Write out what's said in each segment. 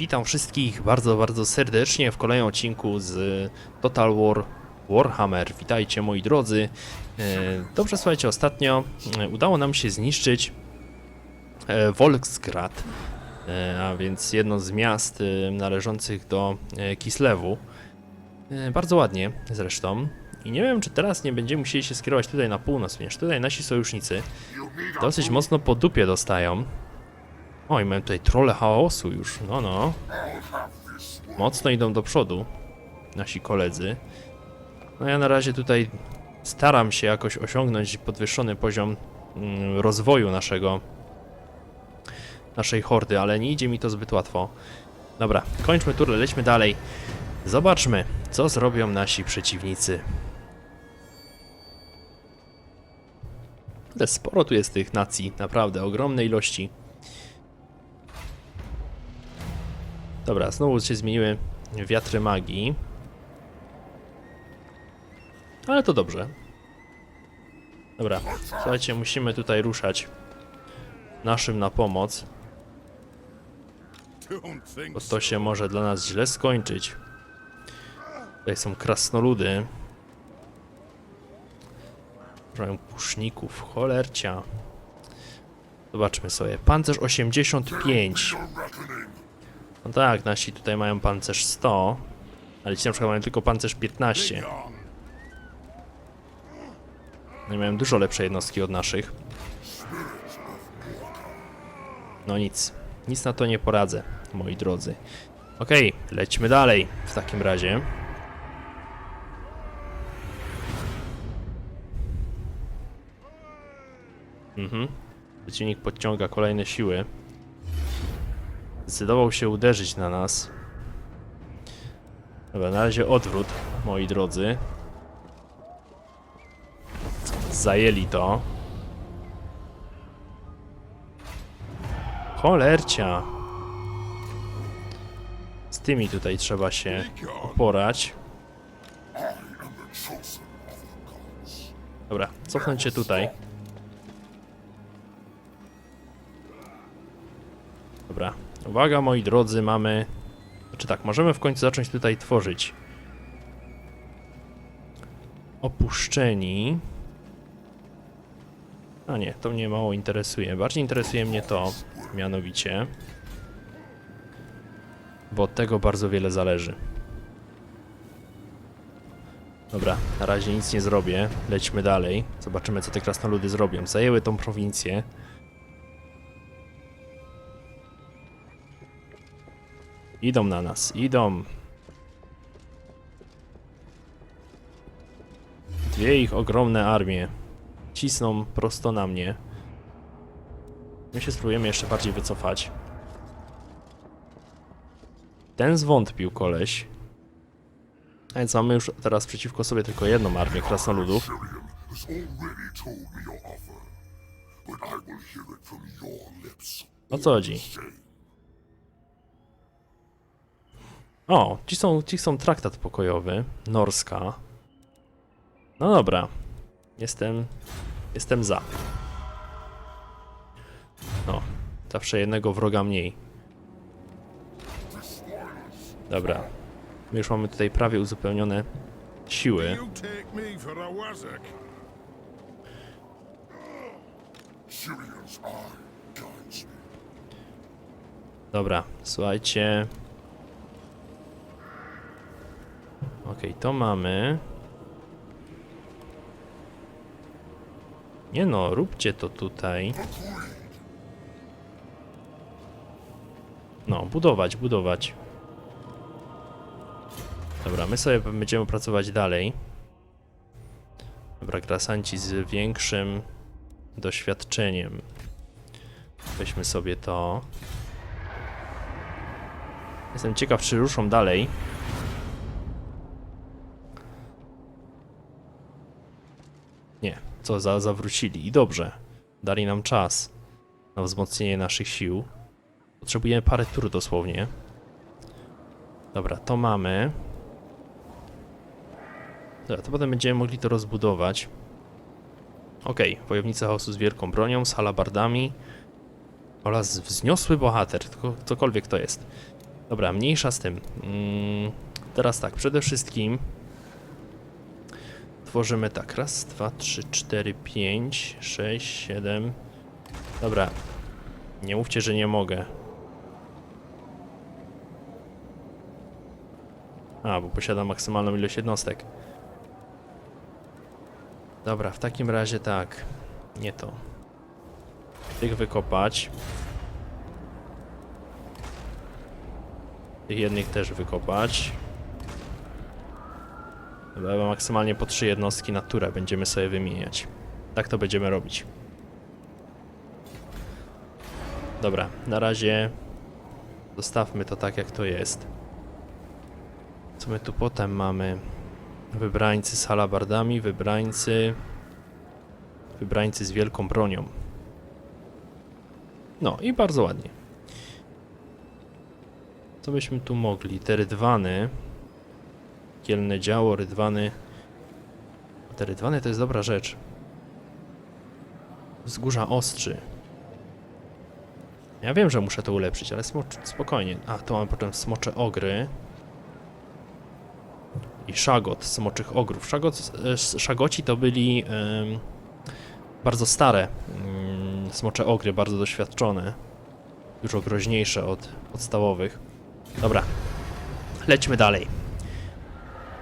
Witam wszystkich bardzo, bardzo serdecznie w kolejnym odcinku z Total War Warhammer. Witajcie moi drodzy. E, Dobrze, słuchajcie, ostatnio e, udało nam się zniszczyć e, Volksgrad, a więc jedno z miast należących do Kislewu. Bardzo ładnie zresztą. I nie wiem, czy teraz nie będziemy musieli się skierować tutaj na północ, ponieważ tutaj nasi sojusznicy dosyć mocno po dupie dostają. Oj, mamy tutaj trole chaosu już, no no. Mocno idą do przodu nasi koledzy. No ja na razie tutaj staram się jakoś osiągnąć podwyższony poziom mm, rozwoju naszego naszej hordy, ale nie idzie mi to zbyt łatwo. Dobra, kończmy turę, lećmy dalej. Zobaczmy, co zrobią nasi przeciwnicy. Ale sporo tu jest tych nacji, naprawdę, ogromne ilości. Dobra, znowu się zmieniły wiatry magii. Ale to dobrze. Dobra, słuchajcie, musimy tutaj ruszać naszym na pomoc, bo to się może dla nas źle skończyć. Tutaj są krasnoludy. Mają puszników, cholercia. Zobaczmy sobie. Pancerz 85. No tak, nasi tutaj mają pancerz 100, ale ci na przykład mają tylko pancerz 15. on. No i mają dużo lepsze jednostki od naszych. No nic, nic na to nie poradzę, moi drodzy. Okej, lećmy dalej w takim razie. Mhm. Przeciwnik podciąga kolejne siły. Zdecydował się uderzyć na nas. Dobra, na razie odwrót, moi drodzy. Zajęli to. Cholercia. Z tymi tutaj trzeba się porać. Dobra, cofnąć się tutaj. Dobra, uwaga moi drodzy, mamy... Znaczy tak, możemy w końcu zacząć tutaj tworzyć. Opuszczeni. A nie, to mnie mało interesuje. Bardziej interesuje mnie to, mianowicie, bo od tego bardzo wiele zależy. Dobra, na razie nic nie zrobię. Lećmy dalej. Zobaczymy, co te krasnoludy zrobią. Zajęły tą prowincję. Idą na nas, idą. Dwie ich ogromne armie cisną prosto na mnie. My się spróbujemy jeszcze bardziej wycofać. Ten zwątpił koleś. A więc mamy już teraz przeciwko sobie tylko jedną armię krasnoludów. has already told O, ci są, ci są traktat pokojowy. Norska. No dobra. Jestem, jestem za. No, zawsze jednego wroga mniej. Dobra. My już mamy tutaj prawie uzupełnione siły. You take Okej, to mamy. Nie no, róbcie to tutaj. No, budować, budować. Dobra, my sobie będziemy pracować dalej. Dobra, grasanci z większym doświadczeniem. Weźmy sobie to. Jestem ciekaw, czy ruszą dalej. Nie, co za zawrócili. I dobrze. Dali nam czas na wzmocnienie naszych sił. Potrzebujemy parę tur dosłownie. Dobra, to mamy. Dobra, to potem będziemy mogli to rozbudować. Okej, wojownicy chaosu z wielką bronią, z halabardami. Oraz wzniosły bohater, cokolwiek to jest. Dobra, mniejsza z tym. Mm, teraz tak, przede wszystkim tworzymy tak, raz, dwa, trzy, cztery, pięć, sześć, siedem. Dobra, nie mówcie, że nie mogę. A, bo posiadam maksymalną ilość jednostek. Dobra, w takim razie tak. Nie to. Tych wykopać. Tych jednych też wykopać. Maksymalnie po trzy jednostki na turę będziemy sobie wymieniać. Tak to będziemy robić. Dobra, na razie zostawmy to tak jak to jest. Co my tu potem mamy? Wybrańcy z halabardami, wybrańcy... Wybrańcy z wielką bronią. No i bardzo ładnie. Co byśmy tu mogli? Te rydwany. Kielne działo, rydwany. Te rydwany to jest dobra rzecz. Wzgórza ostrzy. Ja wiem, że muszę to ulepszyć, ale spokojnie. A, to mamy potem smocze ogry. I szagot smoczych ogrów. Szagot, szagoci to byli bardzo stare mm, smocze ogry, bardzo doświadczone. Dużo groźniejsze od podstawowych. Dobra, lećmy dalej.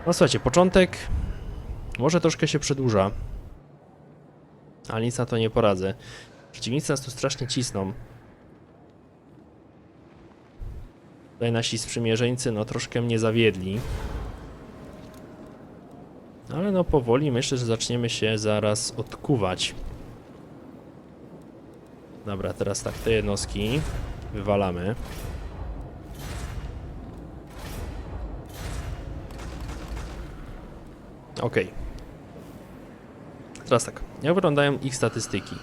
No słuchajcie, początek może troszkę się przedłuża, ale nic na to nie poradzę. Przeciwnicy nas tu strasznie cisną. Tutaj nasi sprzymierzeńcy no troszkę mnie zawiedli. Ale no powoli myślę, że zaczniemy się zaraz odkuwać. Dobra, teraz tak, te jednostki wywalamy. Okej. Teraz tak, jak wyglądają ich statystyki?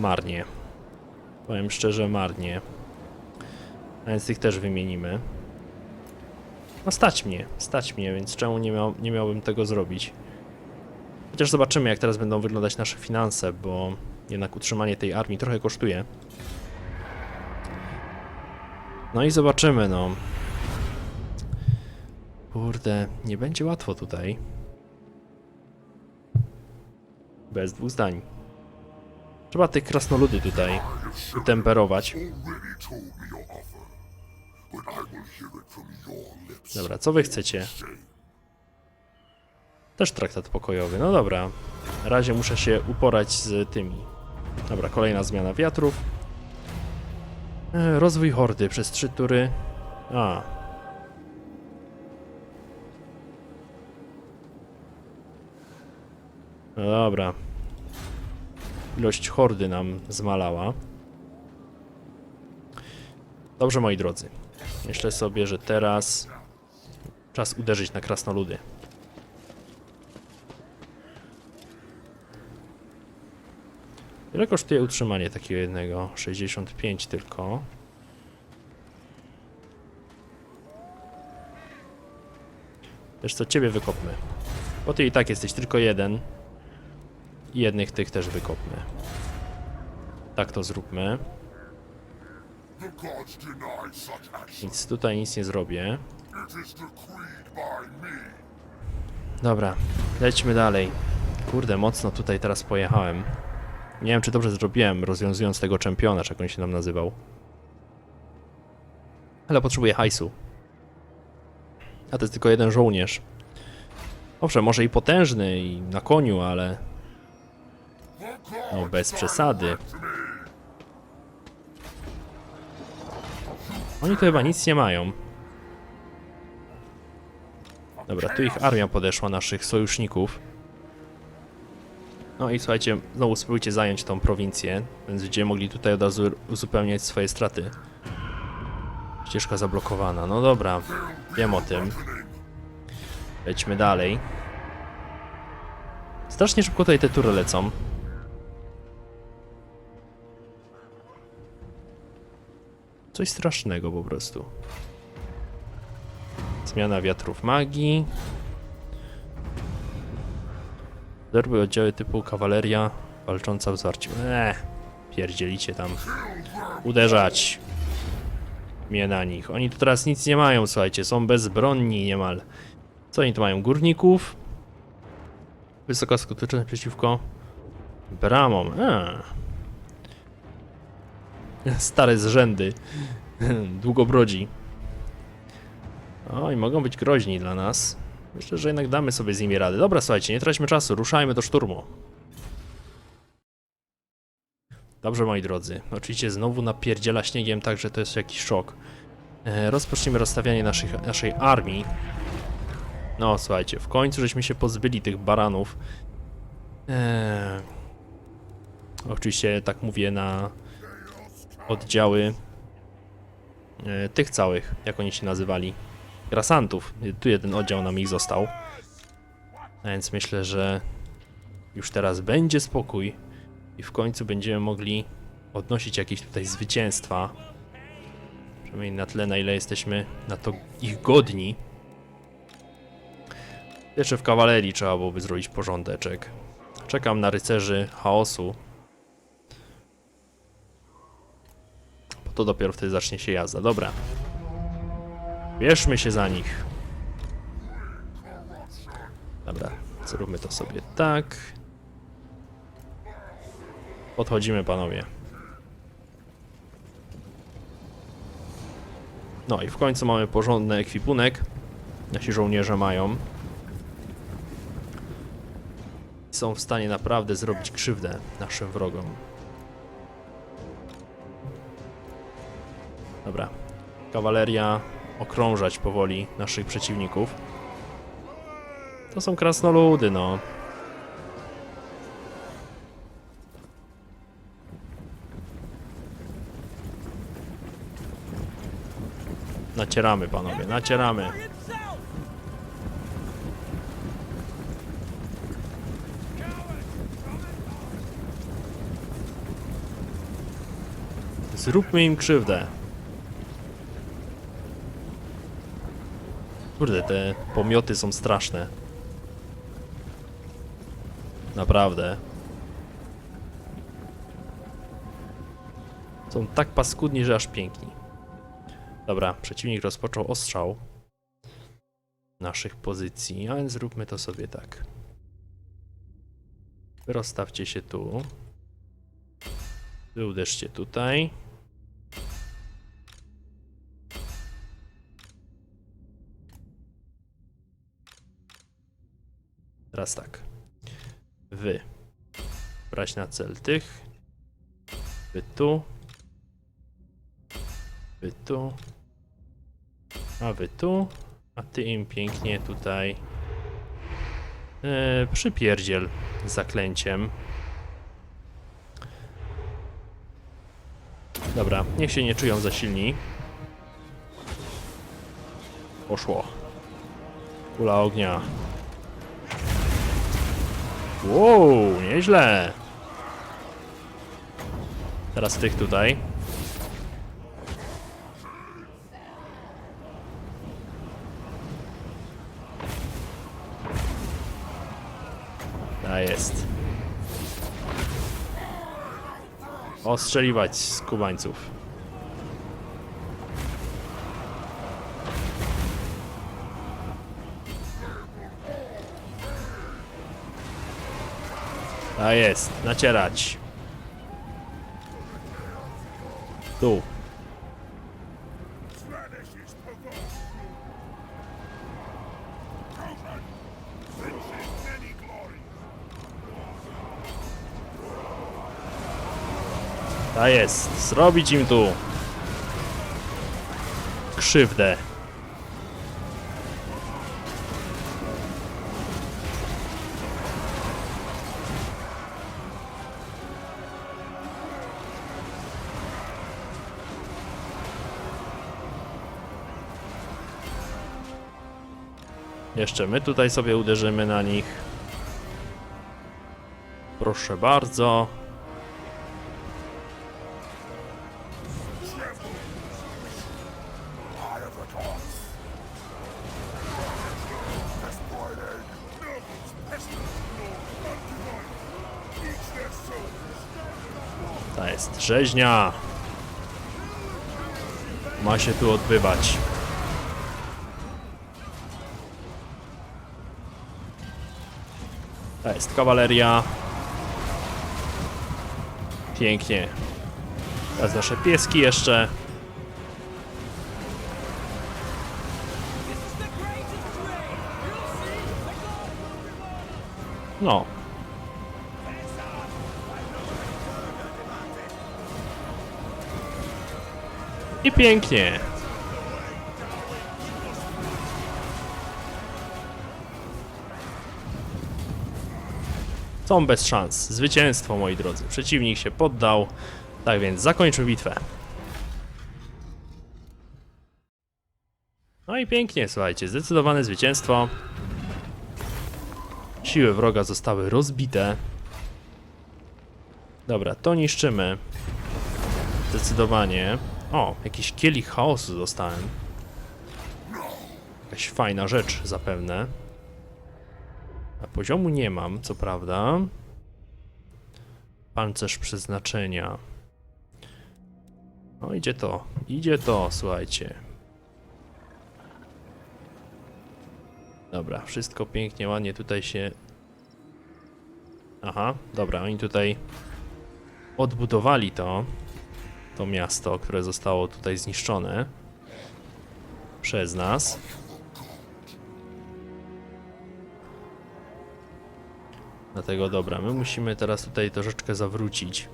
Marnie. Powiem szczerze, marnie. A więc tych też wymienimy. No stać mnie, stać mnie, więc czemu nie, miał, nie miałbym tego zrobić? Chociaż zobaczymy, jak teraz będą wyglądać nasze finanse, bo jednak utrzymanie tej armii trochę kosztuje. No i zobaczymy, no. Kurde, nie będzie łatwo tutaj. Bez dwóch zdań. Trzeba te krasnoludy tutaj lips. Dobra, co wy chcecie? Też traktat pokojowy, no dobra. Na razie muszę się uporać z tymi. Dobra, kolejna zmiana wiatrów. E, rozwój hordy przez trzy tury. A. No dobra. Ilość hordy nam zmalała. Dobrze, moi drodzy. Myślę sobie, że teraz czas uderzyć na krasnoludy. Ile kosztuje utrzymanie takiego jednego? 65 tylko. Wiesz co, ciebie wykopmy. Bo ty i tak jesteś tylko jeden. I jednych tych też wykopmy. Tak to zróbmy. Nic tutaj nic nie zrobię. Dobra, lećmy dalej. Kurde, mocno tutaj teraz pojechałem. Nie wiem, czy dobrze zrobiłem, rozwiązując tego czempiona, czy jak on się nam nazywał. Ale potrzebuję hajsu. A to jest tylko jeden żołnierz. Owszem, może i potężny, i na koniu, ale... No, bez przesady. Oni tu chyba nic nie mają. Dobra, tu ich armia podeszła, naszych sojuszników. No i słuchajcie, znowu spróbujcie zająć tą prowincję, więc będziemy mogli tutaj od razu uzupełniać swoje straty. Ścieżka zablokowana, no dobra, wiem o tym. Lećmy dalej. Strasznie szybko tutaj te tury lecą. Coś strasznego po prostu. Zmiana wiatrów magii. Zerwy oddziały typu kawaleria walcząca w zwarciu. Eee. pierdzielicie tam uderzać mnie na nich. Oni tu teraz nic nie mają, słuchajcie, są bezbronni niemal. Co oni tu mają? Górników? Wysoka skuteczność przeciwko bramom. A. Stare zrzędy. Długobrodzi. O, i mogą być groźni dla nas. Myślę, że jednak damy sobie z nimi radę. Dobra, słuchajcie, nie traćmy czasu, ruszajmy do szturmu. Dobrze, moi drodzy. Oczywiście znowu napierdziela śniegiem, także to jest jakiś szok. E, rozpoczniemy rozstawianie naszych, naszej armii. No, słuchajcie, w końcu żeśmy się pozbyli tych baranów. E, oczywiście tak mówię na oddziały e, tych całych, jak oni się nazywali, grasantów. Tu jeden oddział nam ich został. A więc myślę, że już teraz będzie spokój i w końcu będziemy mogli odnosić jakieś tutaj zwycięstwa. Przynajmniej na tyle, na ile jesteśmy na to ich godni. Jeszcze w kawalerii trzeba byłoby zrobić porządeczek. Czekam na rycerzy chaosu. Bo to dopiero wtedy zacznie się jazda. Dobra. Bierzmy się za nich. Dobra, zróbmy to sobie tak. Podchodzimy, panowie. No i w końcu mamy porządny ekwipunek. Nasi żołnierze mają. Są w stanie naprawdę zrobić krzywdę naszym wrogom. Dobra. Kawaleria okrążać powoli naszych przeciwników. To są krasnoludy, no. Nacieramy, panowie, nacieramy. Zróbmy im krzywdę. Kurde, te pomioty są straszne. Naprawdę. Są tak paskudni, że aż piękni. Dobra, przeciwnik rozpoczął ostrzał naszych pozycji, a więc zróbmy to sobie tak. Rozstawcie się tu. Wy uderzcie tutaj. Teraz tak. Wy. Brać na cel tych. Wy tu. Wy tu. A wy tu. A ty im pięknie tutaj. E, przypierdziel z zaklęciem. Dobra, niech się nie czują za silni. Poszło. Kula ognia. Wow, nieźle. Teraz tych tutaj. A jest. Ostrzeliwać z A jest, nacierać. Tu. A jest, zrobić im tu krzywdę. Jeszcze my tutaj sobie uderzymy na nich. Proszę bardzo. Ta jest, rzeźnia! Ma się tu odbywać. Jest kawaleria. Pięknie. Teraz nasze pieski jeszcze. No. I pięknie. Są bez szans. Zwycięstwo, moi drodzy. Przeciwnik się poddał. Tak więc zakończył bitwę. No i pięknie, słuchajcie. Zdecydowane zwycięstwo. Siły wroga zostały rozbite. Dobra, to niszczymy. Zdecydowanie. O, jakiś kielich chaosu dostałem. Jakaś fajna rzecz zapewne. A poziomu nie mam, co prawda. Pancerz przeznaczenia. No idzie to, idzie to, słuchajcie. Dobra, wszystko pięknie, ładnie tutaj się... Aha, dobra, oni tutaj odbudowali to, to miasto, które zostało tutaj zniszczone przez nas. Dlatego dobra, my musimy teraz tutaj troszeczkę zawrócić.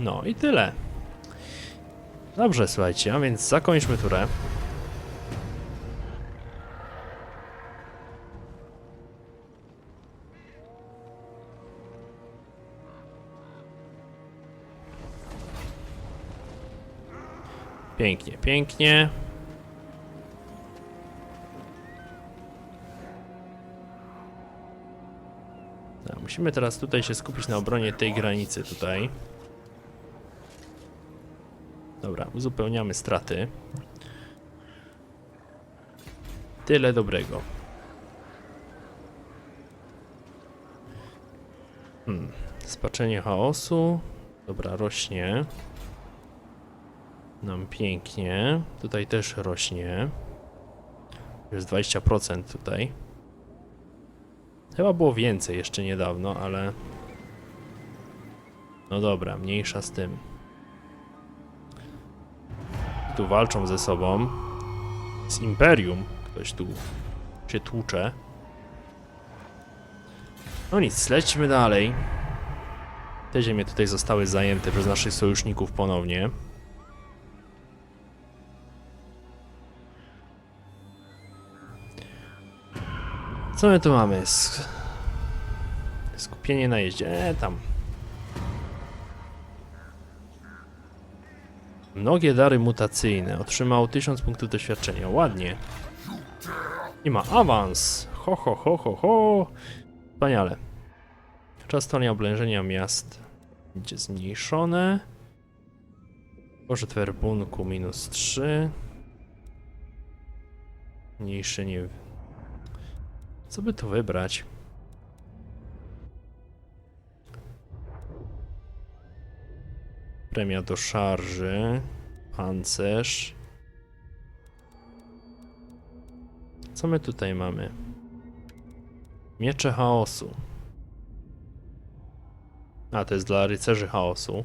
No i tyle. Dobrze, słuchajcie, a więc zakończmy turę. Pięknie, pięknie. Musimy teraz tutaj się skupić na obronie tej granicy tutaj. Dobra, uzupełniamy straty. Tyle dobrego. Hmm. Spaczenie chaosu. Dobra, rośnie. Nam pięknie. Tutaj też rośnie. Jest 20% tutaj. Chyba było więcej jeszcze niedawno, ale... No dobra, mniejsza z tym. Tu walczą ze sobą. Z Imperium. Ktoś tu się tłucze. No nic, lećmy dalej. Te ziemie tutaj zostały zajęte przez naszych sojuszników ponownie. Co my tu mamy? Sk skupienie na jeździe. E, tam. Mnogie dary mutacyjne. Otrzymał 1000 punktów doświadczenia. Ładnie. I ma awans. Ho, ho, ho, ho, ho. Wspaniale. Czas trwania oblężenia miast będzie zmniejszone. Poszedł werbunku minus 3. Mniejszy nie... Co by tu wybrać? Premia do szarży. Pancerz. Co my tutaj mamy? Miecze chaosu. A, to jest dla rycerzy chaosu.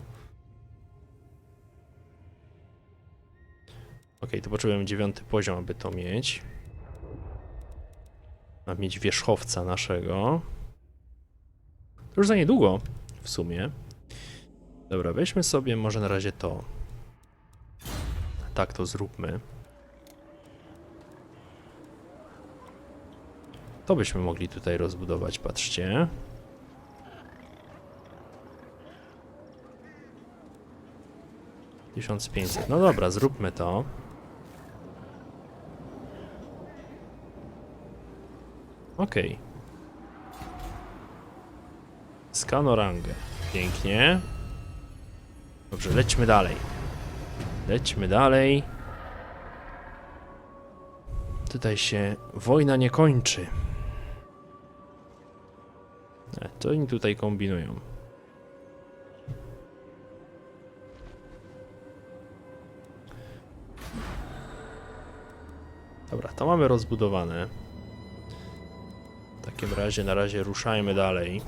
Ok, to potrzebujemy dziewiąty poziom, aby to mieć. Mam mieć wierzchowca naszego. Już za niedługo, w sumie. Dobra, weźmy sobie może na razie to. Tak to zróbmy. To byśmy mogli tutaj rozbudować, patrzcie. Tysiąc pięćset. No dobra, zróbmy to. Okej. Skanorangę. Pięknie. Dobrze, lećmy dalej. Lećmy dalej. Tutaj się wojna nie kończy. E, Co oni tutaj kombinują? Dobra, to mamy rozbudowane. Takim razie na razie ruszajmy dalej.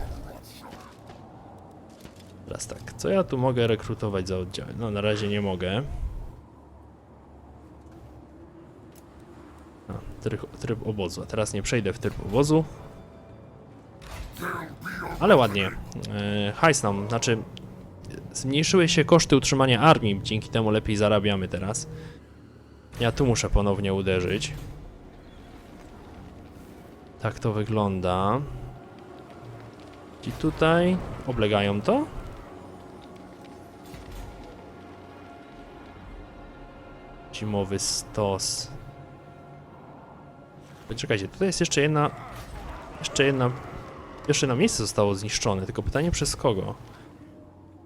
Teraz tak, co ja tu mogę rekrutować za oddziały? No na razie nie mogę. A, tryb, tryb obozu. A teraz nie przejdę w tryb obozu. Ale ładnie. E, hajs nam, znaczy zmniejszyły się koszty utrzymania armii, dzięki temu lepiej zarabiamy teraz. Ja tu muszę ponownie uderzyć. Tak to wygląda. Ci tutaj oblegają to? Zimowy stos. Czekajcie, tutaj jest jeszcze jedna. Jeszcze jedna. Jeszcze na miejsce zostało zniszczone, tylko pytanie przez kogo?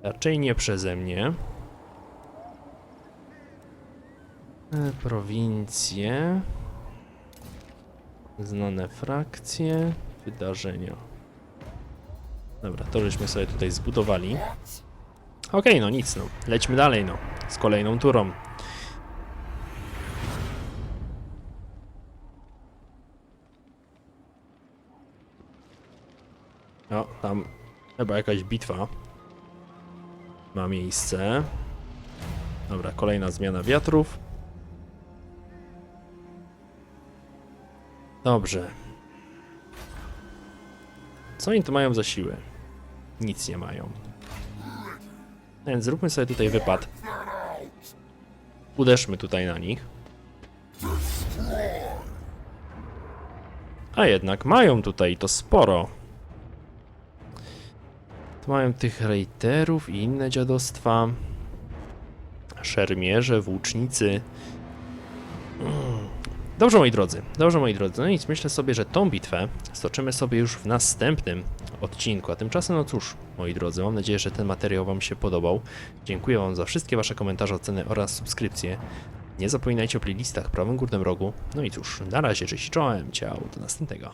Raczej nie przeze mnie. E, Prowincje. Znane frakcje. Wydarzenia. Dobra, to żeśmy sobie tutaj zbudowali. Okej, no nic, no. Lećmy dalej, no. Z kolejną turą. O, tam chyba jakaś bitwa ma miejsce. Dobra, kolejna zmiana wiatrów. Dobrze. Co oni tu mają za siły? Nic nie mają. Więc zróbmy sobie tutaj wypad. Uderzmy tutaj na nich. A jednak mają tutaj to sporo. Tu mają tych rejterów i inne dziadostwa. Szermierze, włócznicy. Dobrze, moi drodzy, dobrze, moi drodzy. No nic, myślę sobie, że tą bitwę stoczymy sobie już w następnym odcinku. A tymczasem, no cóż, moi drodzy, mam nadzieję, że ten materiał Wam się podobał. Dziękuję Wam za wszystkie Wasze komentarze, oceny oraz subskrypcje. Nie zapominajcie o playlistach w prawym górnym rogu. No i cóż, na razie, cześć, czołem, ciao, do następnego.